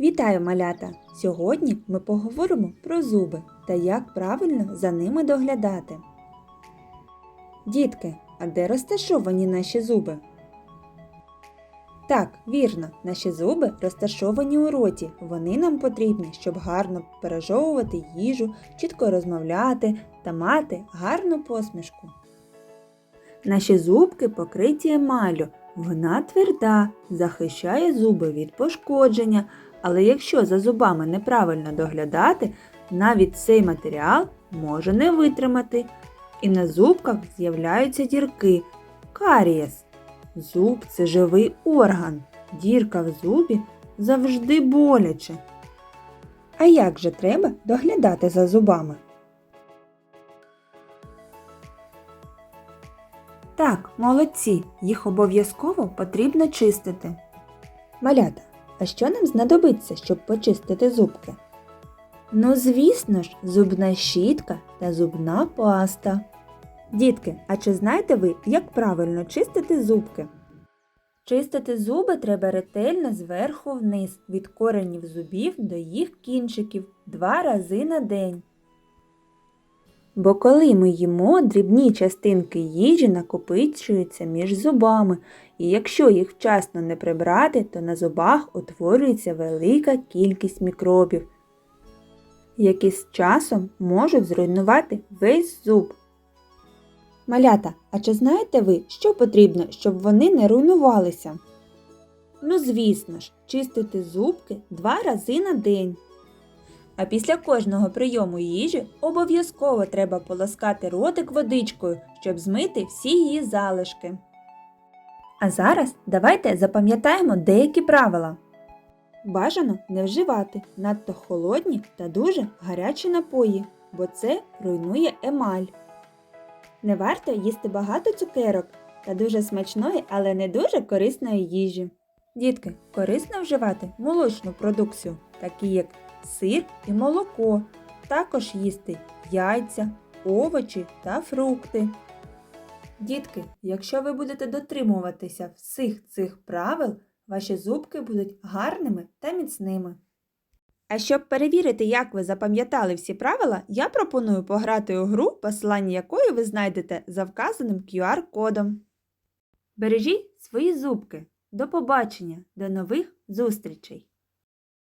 Вітаю, малята! Сьогодні ми поговоримо про зуби та як правильно за ними доглядати. Дітки, а де розташовані наші зуби? Так, вірно, наші зуби розташовані у роті. Вони нам потрібні, щоб гарно пережовувати їжу, чітко розмовляти та мати гарну посмішку. Наші зубки покриті емаллю. Вона тверда, захищає зуби від пошкодження, але якщо за зубами неправильно доглядати, навіть цей матеріал може не витримати. І на зубках з'являються дірки карієс. Зуб це живий орган. Дірка в зубі завжди боляче. А як же треба доглядати за зубами? Так, молодці, їх обов'язково потрібно чистити. Малята, а що нам знадобиться, щоб почистити зубки? Ну, звісно ж, зубна щітка та зубна паста. Дітки, а чи знаєте ви, як правильно чистити зубки? Чистити зуби треба ретельно зверху вниз, від коренів зубів до їх кінчиків два рази на день. Бо коли ми їмо, дрібні частинки їжі накопичуються між зубами, і якщо їх вчасно не прибрати, то на зубах утворюється велика кількість мікробів, які з часом можуть зруйнувати весь зуб. Малята, а чи знаєте ви, що потрібно, щоб вони не руйнувалися? Ну, звісно ж, чистити зубки два рази на день. А після кожного прийому їжі обов'язково треба полоскати ротик водичкою, щоб змити всі її залишки. А зараз давайте запам'ятаємо деякі правила. Бажано не вживати надто холодні та дуже гарячі напої, бо це руйнує емаль. Не варто їсти багато цукерок та дуже смачної, але не дуже корисної їжі. Дітки, корисно вживати молочну продукцію, такі як сир і молоко, також їсти яйця, овочі та фрукти. Дітки, якщо ви будете дотримуватися всіх цих правил, ваші зубки будуть гарними та міцними. А щоб перевірити, як ви запам'ятали всі правила, я пропоную пограти у гру, посилання якої ви знайдете за вказаним QR-кодом. Бережіть свої зубки. До побачення, до нових зустрічей!